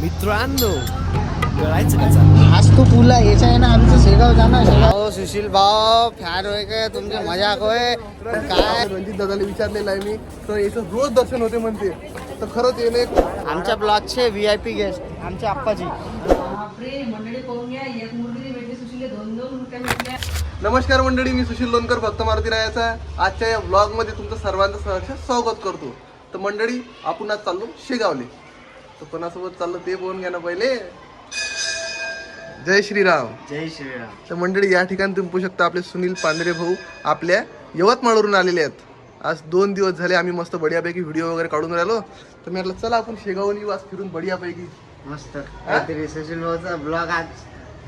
मित्रांनो कळायचं आज तो तुला यायचा आहे ना आमचं शेगाव जाणार शेगाव सुशील भाऊ फॅन होय काय तुमचे मजाक होय. काय? रणजित दादाला विचारलेलं आहे मी तर याचं रोज दर्शन होते म्हणते. तर खरंच येणे आमच्या ब्लॉगचे व्ही आय पी गेस्ट आमचे आप्पाजी. नमस्कार मंडळी मी सुशील लोणकर भक्त मारुती रायाचा. आजच्या या ब्लॉगमध्ये तुमचं सर्वांचं सहर्ष स्वागत करतो. तर मंडळी आपण आज चाललो शेगावले. तर कोणासोबत चाललो ते बोलून घ्या ना पहिले. जय श्रीराम. जय श्रीराम. तर मंडळी या ठिकाणी तुम्ही पाहू शकता आपले सुनील पांढरे भाऊ आपल्या यवतमाळवरून आलेले आहेत. आज दोन दिवस झाले आम्ही मस्त बढियापैकी व्हिडिओ वगैरे काढून राहिलो. तर मी म्हटलं चला आपण शेगावून येऊ आज फिरून बढियापैकी. मस्त. काहीतरी सुशील भाऊचा ब्लॉग आज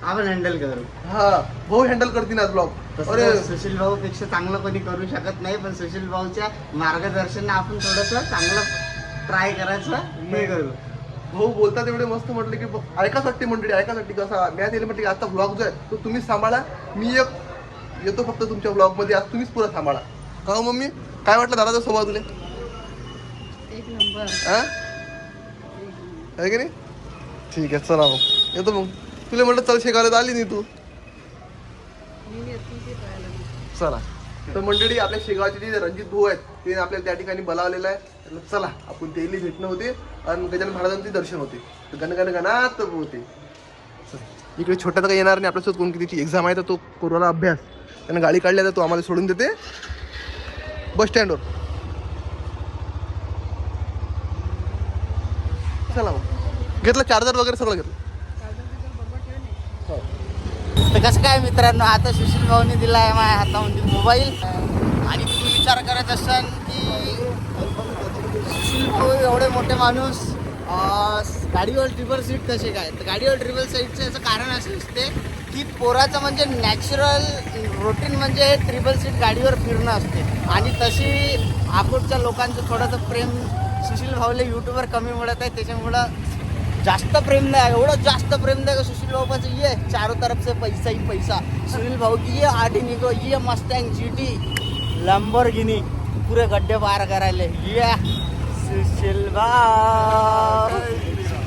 आपण हँडल करू. हा भाऊ हँडल करतील आज ब्लॉग अरे. सुशील भाऊ पेक्षा चांगलं कोणी करू शकत नाही पण सुशील भाऊच्या मार्गदर्शन आपण थोडस चांगलं ट्राय करायचं हे करू. भाऊ बोलतात एवढे मस्त म्हटलं की वाटते मंडळी वाटते कसं मी आज म्हटलं की आता ब्लॉग जो आहे तो तुम्हीच सांभाळा. मी एक येतो फक्त तुमच्या ब्लॉगमध्ये आज तुम्हीच पुरा सांभाळा. का हो मम्मी? काय वाटलं दादाचा स्वभाव तुला? एक नंबर. हा आहे की नाही? ठीक आहे चला मग येतो मग तुला म्हटलं चल शेगावला आली नाही तू. चला. तर मंडळी आपल्या शेगावचे जे रणजित भाऊ आहेत ते आपल्याला त्या ठिकाणी बोलावलेलं आहे. म्हटलं चला आपण तेली भेटणं होते आणि गजानन महाराजांचे दर्शन होते. तर गणगण गणात होते. इकडे छोटा तर काही येणार नाही आपल्यासोबत कोण कितीची एक्झाम आहे तर तो कोरोना अभ्यास. त्यानं गाडी काढल्या तर तो आम्हाला सोडून देते. बस स्टँडवर चला मग. घेतलं चार्जर वगैरे सगळं घेतलं. तर कसं काय मित्रांनो आता सुशील भाऊने दिला आहे माझ्या हातामध्ये मोबाईल आणि तुम्ही विचार करत असाल की तो एवढे मोठे माणूस. गाडीवर ट्रिपल सीट कसे काय? तर गाडीवर ट्रिपल सीटचं याचं कारण असं असते की पोराचं म्हणजे नॅचरल रुटीन म्हणजे ट्रिपल सीट गाडीवर फिरणं असते. आणि तशी आकोटच्या लोकांचं थोडंसं प्रेम सुशील भाऊले यूट्यूबवर कमी मिळत आहे. त्याच्यामुळं जास्त प्रेम नाही. एवढं जास्त प्रेम नाही का सुशील भाऊ ये चारो तरफचे पैसा ही पैसा. सुनील भाऊ की ये आडी निघो. ये टी जीटी लंबोर्गिनी. पुरे गड्डे पार करायले. ये. सुशील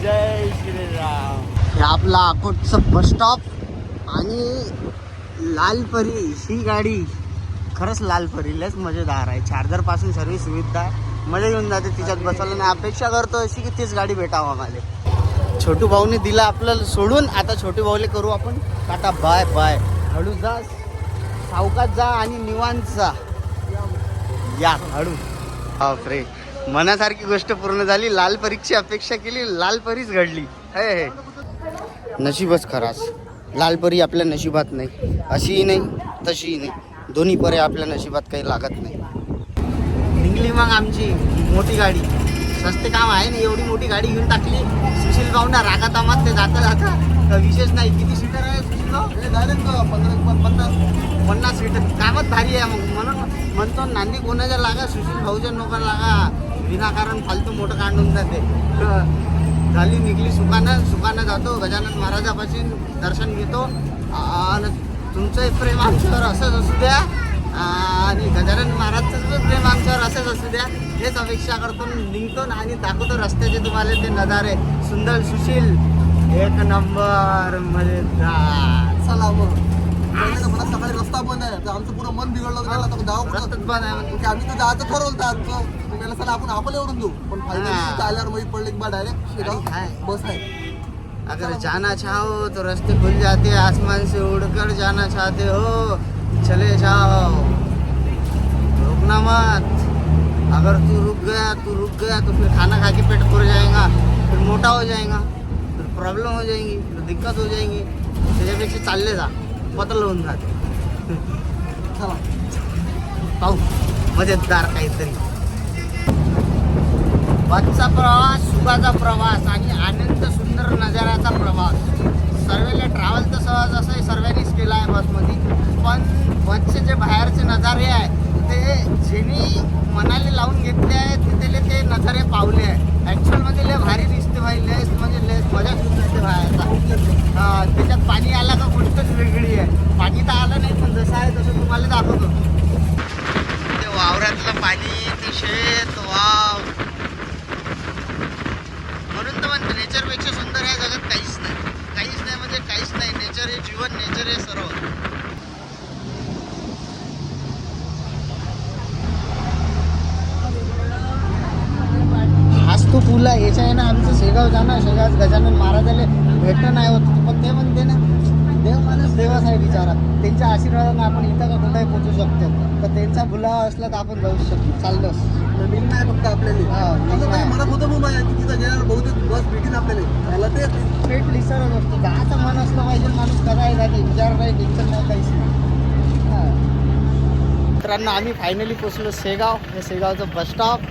जय श्रीराम हे आपला अकोटचं बस स्टॉप आणि लालपरी ही गाडी खरंच लालपरी लयच मजेदार आहे. चार्जरपासून सर्व सुविधा मजा येऊन जाते तिच्यात बसायला नाही अपेक्षा करतो अशी की तीच गाडी भेटावं आम्हाला. छोटू भाऊने दिला आपल्याला सोडून आता छोटू भाऊले करू आपण. आता बाय बाय हळू जा सावकात जा आणि निवांत जा. या हळू. बापरे. मनासारखी गोष्ट पूर्ण झाली लाल परीक्षेची अपेक्षा केली लाल परीच घडली. हे हे. नशीबच खराच लाल परी आपल्या नशिबात नाही. अशीही नाही तशीही नाही. दोन्ही परी आपल्या नशिबात काही लागत नाही. निघली मग आमची मोठी गाडी. सस्ते काम आहे ना एवढी मोठी गाडी घेऊन टाकली. सुशील भाऊ ना रागा तामात ते जाता जाता. विशेष नाही. किती सीटर आहे सुशील भाऊ? पंधरा पन्नास. पन्नास सीटर. कामच भारी आहे मग. म्हणून म्हणतो नांदी कोणाच्या लागा? सुशील भाऊच्या नोकर लागा. विनाकारण फालतू मोठं काढून जाते. तर झाली निघली सुकानं सुकानं जातो गजानन महाराजापासून दर्शन घेतो. आणि तुमचं प्रेम आमच्यावर असंच असू द्या. आणि गजानन महाराजचं पण प्रेम आमच्यावर असंच असू द्या. हेच अपेक्षा करतो निघतो आणि दाखवतो रस्त्याचे तुम्हाला ते नजारे. सुंदर सुशील एक नंबर मजेदार चला मग. सकाळी रस्ता बंद आहे. तर आमचं पुरं मन बिघडलं गेलं आता जाऊ कुठं? बंद आहे. म्हणजे. आम्ही तर जायचं ठरवलं मग त्याला चला आपण आपल्यावरून देऊ पण. फायनली आल्यावर माहीत पडलं बा डायरेक्ट? बस आहे. अगर जाना चाहो तो रास्ते खुल जाते आसमान से उड़कर जाना चाहते हो चले जाओ। रुकना मत। अगर तू रुक गया तू रुक गया तो फिर खाना खा के पेट भर जाएगा फिर मोटा हो जाएगा फिर प्रॉब्लम हो जाएंगी फिर दिक्कत हो जाएंगी। त्याच्यापेक्षा चालले जा पतल होऊन जाते चला. पाहू. मजेदार काहीतरी. बसचा प्रवास सुखाचा प्रवास आणि आनंद सुंदर नजाराचा प्रवास. सर्वेला ट्रॅव्हल तर सहज असं सर्वांनीच केला आहे बसमध्ये. पण बसचे जे बाहेरचे नजारे आहे ते ज्यांनी मनाले लावून घेतले आहे तिथले ते नजारे पावले आहे ॲक्च्युअलमध्ये लय भारी दिसते भाई लय म्हणजे लय मजा खूप दिसते बाहेरचा हा, त्याच्यात पाणी आला का गोष्टच वेगळी आहे पाणी तर आलं नाही पण जसं आहे तसं तुम्हाला दाखवतो ते वावरातलं पाणी ते शेत वाव म्हणून तर म्हणते नेचरपेक्षा सुंदर तुला याच्या आहे ना आमचं शेगाव जाणं शेगाव गजानन महाराजाला भेटणं नाही होत. पण ते म्हणते ना देव माणूस देवाच आहे बिचारा. त्यांच्या आशीर्वादानं आपण इथं का कुठेही पोचू शकतो. तर त्यांचा बुलावा असला तर आपण जाऊ शकतो. चाललोच नवीन नाही फक्त आपल्याला. हा. म्हणत होतं की तिथं गेल्यावर बहुतेक बस भेटीन आपल्याला. त्याला ते पेट लिसरच असतो. जायचं मन असलं पाहिजे माणूस करायला जाते. विचार नाही टेन्शन नाही काहीच नाही. हा. मित्रांनो आम्ही फायनली पोचलो शेगाव. हे शेगावचं बस स्टॉप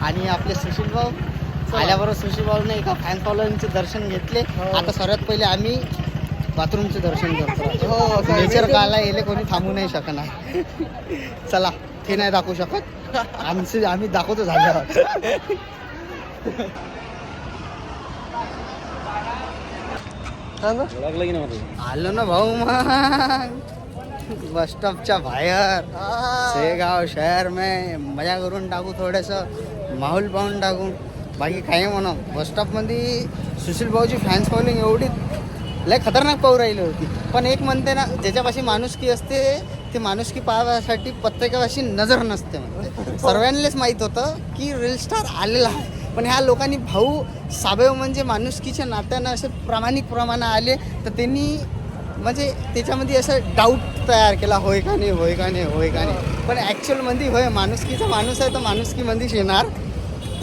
आणि आपले सुशील भाऊ. आल्याबरोबर सुशील भाऊने एका फॅन फॉलोईंगचे दर्शन घेतले. हो. आता सर्वात पहिले आम्ही बाथरूमचे दर्शन करतो. हो, असं आहे. नेचर काला येले कोणी थांबू नाही शकणार. चला ते नाही दाखवू शकत. आमचे आम्ही दाखवतो झाल्यावर. हा ना? आलो ना भाऊ मग. बस स्टॉपच्या बाहेर. हा. शेगाव शहर में मजा करून टाकू थोडंसं. माहोल पाहून टाकू. बाकी काही म्हणा. बस स्टॉपमध्ये सुशील भाऊची फॅन्स फॉलोइंग एवढी लय खतरनाक पाहू राहिली होती. पण एक म्हणते ना ज्याच्यापाशी माणुसकी असते ते माणुसकी पाहासाठी प्रत्येकापाशी नजर नसते म्हणते. सर्वांनाच माहीत होतं की रील स्टार आलेला आहे. पण ह्या लोकांनी भाऊ साबेव म्हणजे माणुसकीच्या नात्यानं असे प्रामाणिक प्रामाणिकप्रमाणे आले तर त्यांनी म्हणजे त्याच्यामध्ये असं डाऊट तयार केला होय का नाही होय का नाही होय का नाही. पण ॲक्च्युअलमध्ये होय माणुसकीचा माणूस आहे तर माणुसकीमध्येच येणार.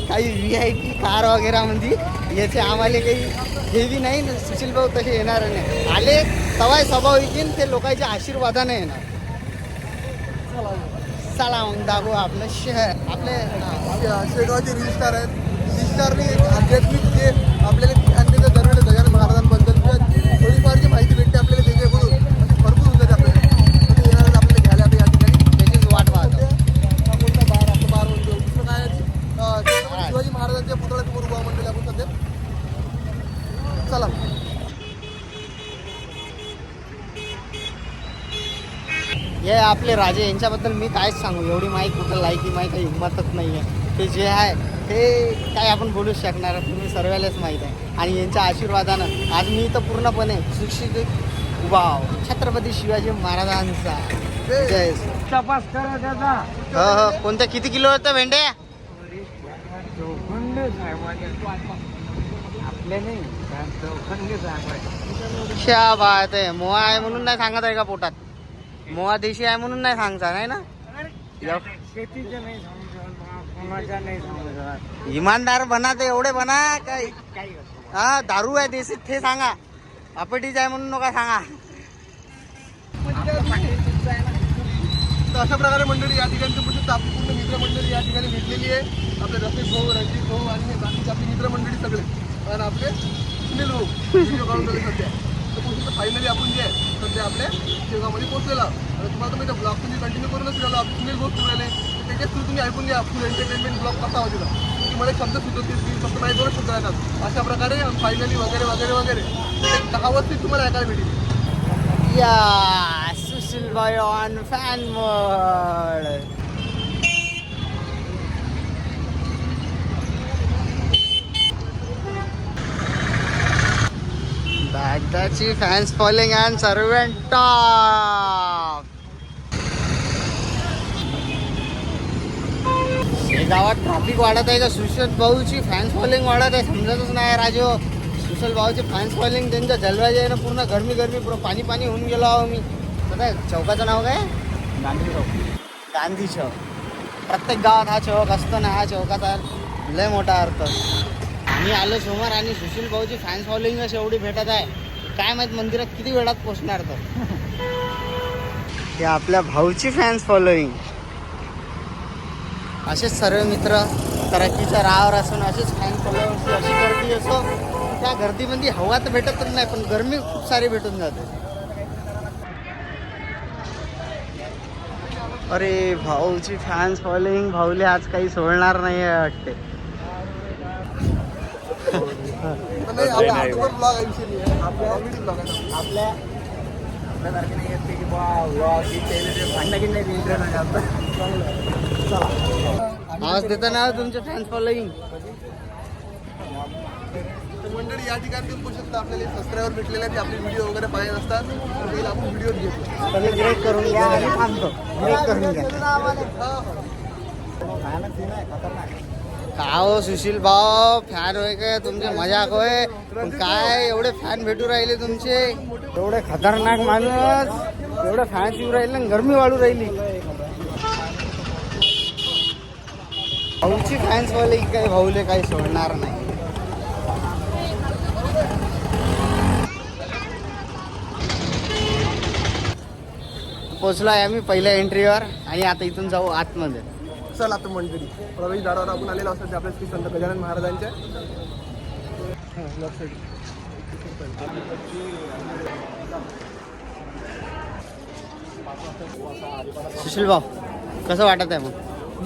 काही व्ही आय पी कार वगैरेमध्ये म्हणजे याचे आम्हाला काही हेवी नाही सुशील भाऊ तसे येणार नाही. आले तवाय स्वभाव येईन ते लोकांच्या आशीर्वादाने येणार. चला मग दाखवू आपलं शहर आपले शेगावचे रील आहेत. रील आध्यात्मिक जे आपल्याला ध्यान देतं दरवेळेस गजानन महाराजांबद्दल किंवा थोडीफार जी माहिती भेटते आपल्याला त्याच्याकडून अशी भरपूर होऊन जाते आपल्याला तर ते येणारच आपल्याला घ्यायला आता या ठिकाणी त्याचीच वाट पाहतो हा कोणता बार आपलं बार म्हणतो दुसरं काय आहे? अं, छत्रपती शिवाजी महाराजांच्या पुतळ्यासमोर उभा म्हणलेलं आपण सध्या चला हे आपले राजे यांच्याबद्दल मी कायच सांगू. एवढी माहीत कुठं लायकी माहीत काही हिंमतच नाही आहे ते जे आहे ते काय आपण बोलूच शकणार? तुम्ही सर्वांनाच माहीत आहे. आणि यांच्या आशीर्वादानं आज मी तर पूर्णपणे सुशिक्षित वाव. छत्रपती शिवाजी महाराजांचा. जय तपास करा हो हो. कोणत्या? किती किलो होतं भेंड्या चौखंड आपल्या नाही चौखंड सांगायचं क्या बात आहे. मोहा आहे म्हणून नाही सांगत आहे का पोटात? मोहा देशी आहे म्हणून नाही सांगता नाही ना? शेतीचं नाही कोणाच्या नाही समजत. इमानदार बना ते एवढे बना काय काही असो हा दारू आहे देशीत ते सांगा. अपटीच आहे म्हणून नका सांगा. तर अशा प्रकारे मंडळी या ठिकाणी शकता आपली पूर्ण मित्रमंडळी या ठिकाणी भेटलेली आहे. आपले रफिक भाऊ रणजित भाऊ आणि हे बाकीचे आपली मित्रमंडळी सगळे. आणि आपले सुनील भाऊ. व्हिडिओ काढून सध्या. तर फायनली आपण जे आहे सध्या आपल्या शेगावमध्ये पोहोचलेला आणि तुम्हाला तुम्ही त्या ब्लॉग तुम्ही कंटिन्यू करूनच गेलो आपले सुनील भाऊ राहिले तर थ्रू तुम्ही ऐकून घ्या. फुल एंटरटेनमेंट ब्लॉग कसा होता तिला की मला शब्द सुचवते की फक्त नाही दोन शब्द येतात अशा प्रकारे फायनली वगैरे वगैरे वगैरे. दहावत ती तुम्हाला ऐकायला भेटेल. या Sushil Bhai on fan mode बॅगदाची fans following and servant top गावात ट्रॉफिक वाढत आहे का? सुशील भाऊची फॅन्स फॉलोइंग वाढत आहे. समजतच नाही राजो सुशील भाऊची फॅन्स फॉलोइंग त्यांच्या जलवाजी आहे ना पूर्ण गरमी गरमी पुरं पाणी पाणी होऊन गेलो आहो मी. आता चौकाचं नाव काय? गांधी चौक. गांधी चौक. प्रत्येक गावात हा चौक असतो ना हा चौकाचा लय मोठा अर्थ. आम्ही आलो समोर आणि सुशील भाऊची फॅन्स फॉलोइंगच एवढी भेटत आहे. काय माहीत मंदिरात किती वेळात पोचणार तर हे आपल्या भाऊची फॅन्स फॉलोईंग असेच सर्व मित्र तरक्कीच्या राहावर असून असेच फॅन फॉलोअर्स अशी गर्दी असो त्या गर्दीमध्ये हवा तर भेटतच नाही पण गरमी खूप सारी भेटून जाते. अरे भाऊची फॅन्स फॉलोईंग भाऊले आज काही सोडणार नाही आहे वाटते. ब्लॉग आहे आपल्या आपल्यासारखे नाही. येते की बा व्लॉग भांडणं की नाही इंटरेस्ट आवाज देताना तुमचे फॅन्स फॉलोईंग तर मंडळी या ठिकाणी तुम्ही बघू शकता आपल्याला सबस्क्रायबर भेटलेले आहेत ते आपले व्हिडिओ वगैरे पाहत असतात. पहिला आपण व्हिडिओ पहिले ब्रेक करून घ्या आणि थांबतो. ब्रेक करून घ्या. हा, हा. हो सुशील भाऊ फॅन होय काय तुमचे मजाक होय. पण काय एवढे फॅन भेटू राहिले तुमचे. एवढे खतरनाक माणूस एवढे फॅन येऊ राहिले आणि गरमी वाढू राहिली. भाऊची फॅन्स वाले काही भाऊले काही सोडणार नाही. पोचलो आहे आम्ही पहिल्या एंट्रीवर आणि आता इथून जाऊ आतमध्ये. चल आता मंडळी. प्रवेश दारावर आपण आलेलो असतात ते आपल्या श्री संत गजानन महाराजांच्या. सुशील भाऊ कसं वाटत आहे मग?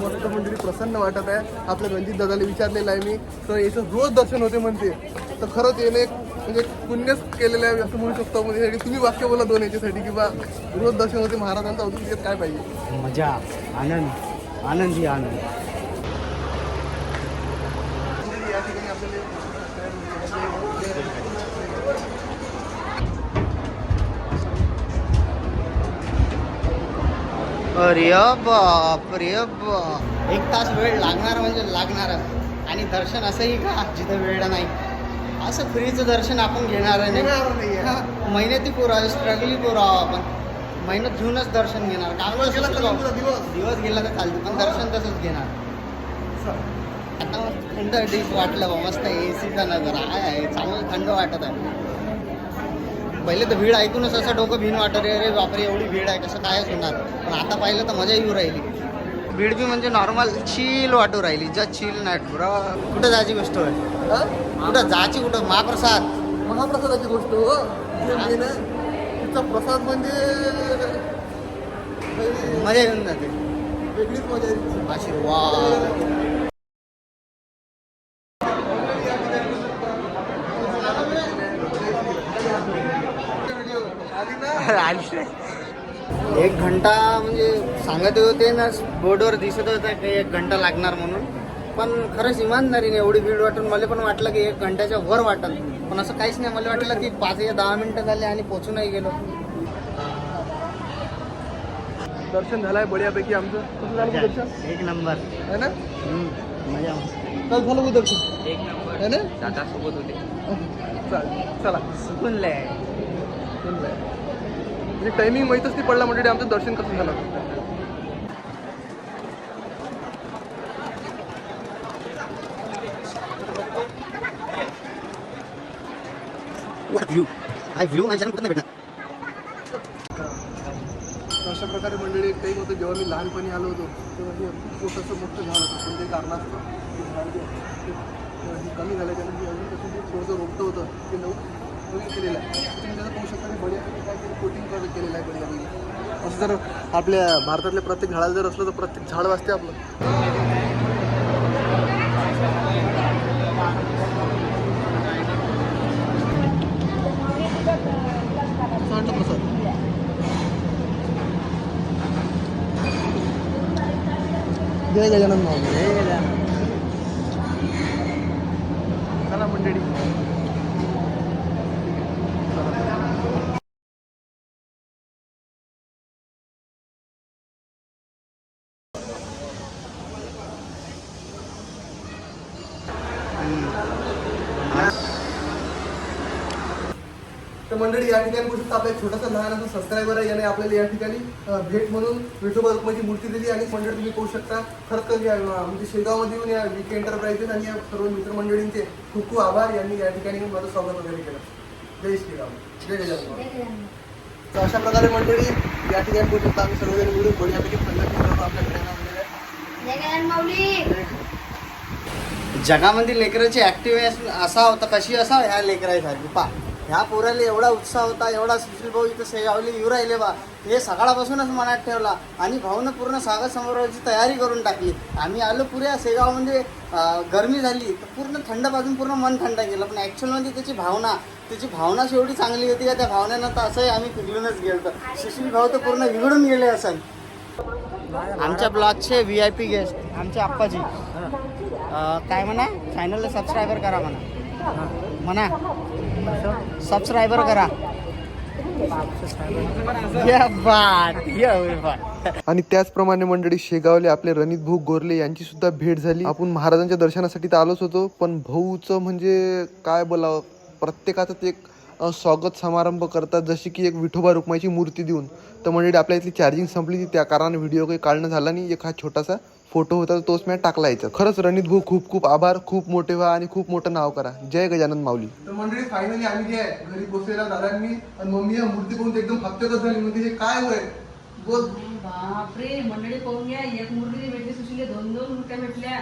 मस्त मंडळी प्रसन्न वाटत आहे. आपल्या रणजित दादाला विचारलेलं आहे मी. तर याचं रोज दर्शन होते म्हणते. तर खरंच याने एक म्हणजे पुण्यच केलेलं आहे असं म्हणू शकतो म्हणजे यासाठी तुम्ही वाक्य बोला दोन याच्यासाठी की बा रोज दर्शन होते महाराजांचं अजून काय पाहिजे? मजा आनंद. आनंदी आनंद. अरे बाप रे बाप. एक तास वेळ लागणार म्हणजे लागणारच आणि दर्शन असंही का? जिथं वेळ नाही. असं फ्रीचं दर्शन आपण घेणार नाही. मेहनती पुरा स्ट्रगली पुरा आपण. मेहनत घेऊनच दर्शन घेणार. गेला पुरा दिवस. दिवस गेला तर चालतो पण दर्शन तसंच घेणार. आता थंड डीप वाटलं बा? मस्त ए सीचा नजर आहे आहे. चांगलं थंड वाटत आहे. पहिले तर भीड ऐकूनच असं डोकं भिन वाटत रे अरे बापरे एवढी भीड आहे कसं कायच होणार? पण आता पाहिलं तर मजा येऊ राहिली. भीड बी म्हणजे नॉर्मल चिल वाटू राहिली. जस्ट चिल नाही कुठं जायची गोष्ट हा? कुठं? जायची कुठं? महाप्रसाद. महाप्रसादाची गोष्ट तिचा प्रसाद म्हणजे मजा येऊन जाते. वेगळीच मजा आहे आशीर्वाद. एक घंटा म्हणजे सांगत होते ना बोर्डवर दिसत होतं की एक घंटा लागणार म्हणून. पण खरंच इमानदारीने एवढी भीड वाटून मला पण वाटलं की एक घंट्याच्या वर वाटल. पण असं काहीच नाही मला वाटलं की पाच या दहा मिनिटं झाले आणि पोचूनही गेलो. दर्शन झालंय बढियापैकी आमचं. कसं झालं दर्शन? एक नंबर. है ना? मजा काल झालं दर्शन? एक नंबर. है ना? दादा सोबत होते. चालेल चला. सुकूनलंय चाललंय. म्हणजे टायमिंग माहीतच नाही पडला म्हणजे आमचं दर्शन कसं झालं? काय व्ह्यू माझ्या कुठं नाही भेटणार. अशा प्रकारे मंडळी एक टाईम होतं जेव्हा मी लहानपणी आलो होतो तेव्हा हे खूप छोटंसं मोठं झाड होतं. कोणते कारणास्तव ते झाड जे हे कमी झाल्याच्यानं जे अजून कसं जे थोडंसं रोपटं होतं ते नऊ नवीन केलेलं आहे. तुम्ही त्याचं पाहू शकता की बढियापैकी काहीतरी कोटिंग केलेलं आहे बढियापैकी असं जर आपल्या भारतातल्या प्रत्येक झाडाला जर असलं तर प्रत्येक झाड वाचते आपलं. जय गजानन माऊली जय गजानन चला मंडळी तर मंडळी या ठिकाणी एक छोटासा लहान असं सबस्क्रायबर आहे याने आपल्याला या ठिकाणी भेट म्हणून विठोबा रुक्माची मूर्ती दिली आणि मंडळी तुम्ही पाहू शकता. खरं या म्हणजे शेगावमध्ये येऊन या विके एंटरप्राइजेस आणि या सर्व मित्रमंडळींचे खूप खूप आभार. यांनी या ठिकाणी माझं स्वागत वगैरे केलं. जय श्रीराम. जय गजानन. तर अशा प्रकारे मंडळी या ठिकाणी बघू शकता आम्ही सर्वजण मिळून. बढियापैकी फंडाची आपल्याकडे जगामध्ये लेकराची ऍक्टिव्ह असा होता कशी असा ह्या लेकरासारखी. पा ह्या पोराला एवढा उत्साह होता एवढा सुशील भाऊ इथं सेगावले येऊ राहिले बा. हे सकाळपासूनच मनात ठेवला आणि भाऊनं पूर्ण स्वागत समारोहाची तयारी करून टाकली. आम्ही आलो पुऱ्या सेगावमध्ये अं, गरमी झाली. तर पूर्ण थंड बाजून पूर्ण मन थंड केलं. पण ॲक्च्युअलमध्ये त्याची भावना त्याची भावनाच एवढी चांगली होती का त्या भावनेनं तर असंही आम्ही पिघलूनच गेलो सुशील भाऊ तर पूर्ण बिघडून गेले असन. आमच्या ब्लॉगचे व्ही आय पी गेस्ट आमचे आप्पाजी. काय म्हणा? चॅनलला सबस्क्रायबर करा म्हणा. म्हणा. सबस्क्रायबर करा. आणि त्याचप्रमाणे मंडळी शेगावले आपले रणित भाऊ गोरले यांची सुद्धा भेट झाली. आपण महाराजांच्या दर्शनासाठी तर आलोच होतो पण भाऊचं म्हणजे काय बोलावं? प्रत्येकाचं ते एक स्वागत समारंभ करतात जशी की एक विठोबा रुक्माईची मूर्ती देऊन. तर मंडळी आपल्या इथली चार्जिंग संपली ती त्या कारणाने व्हिडिओ काही काढणं झाला नाही. एक हा छोटासा फोटो होता तोच मी टाकला याच्यात खरंच रणित भाऊ खूप खूप आभार खूप मोठे व्हा आणि खूप मोठं नाव करा. जय गजानन माऊली. तर मंडळी फायनली आम्ही जे आहे घरी बसलेला दादांनी आणि मम्मी या मूर्ती पाहून ते एकदम हप्त्यातच झाली. म्हणजे हे काय होय बोल. बापरे मंडळी पाहून घ्या. एक मुलगी भेटली सुशीले दोन दोन मुलग्या भेटल्या.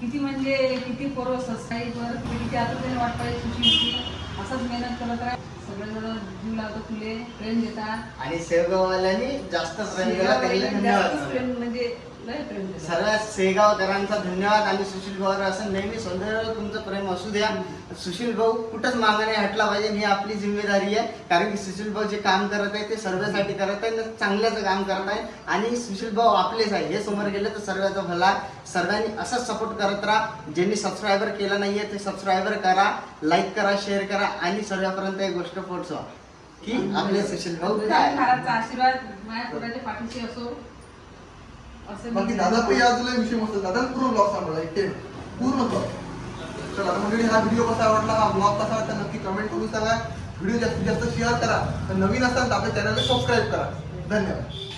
किती म्हणजे किती पोरं सबस्क्राईबर किती आतुरतेने वाट पाहिजे सुशीलची. असंच मेहनत करत राहा. सगळेजण जीव लावतो तुले. प्रेम देतात आणि सेवगाववाल्यांनी जास्त प्रेम म्हणजे सर्व सेगावकरांचा धन्यवाद आणि सुशील भाऊ असं नेहमी सौंदर्य तुमचं प्रेम असू द्या. सुशील भाऊ कुठंच मागाने हटला पाहिजे ही आपली जिम्मेदारी आहे. कारण की सुशील भाऊ जे काम करत आहे ते सर्वांसाठी करत आहे चांगल्याचं काम करत आहे. आणि सुशील भाऊ आपलेच आहे. हे समोर गेले तर सर्वांचा भला. सर्वांनी असंच सपोर्ट करत राहा. ज्यांनी सबस्क्रायबर केला नाहीये ते सबस्क्रायबर करा लाईक करा शेअर करा आणि सर्वांपर्यंत एक गोष्ट पोहोचवा. की आपले सुशील भाऊ आशीर्वाद माझ्या पाठीशी असं. बाकी दादा पण या तुला विषय मस्त दादा पूर्ण ब्लॉग सांभाळा एक पूर्ण ब्लॉग चला आता मंडळी हा व्हिडिओ कसा आवडला हा ब्लॉग कसा वाटला नक्की कमेंट करून सांगा. व्हिडिओ जास्तीत जास्त शेअर करा. तर नवीन असाल तर आपल्या चॅनलला सबस्क्राईब करा. धन्यवाद.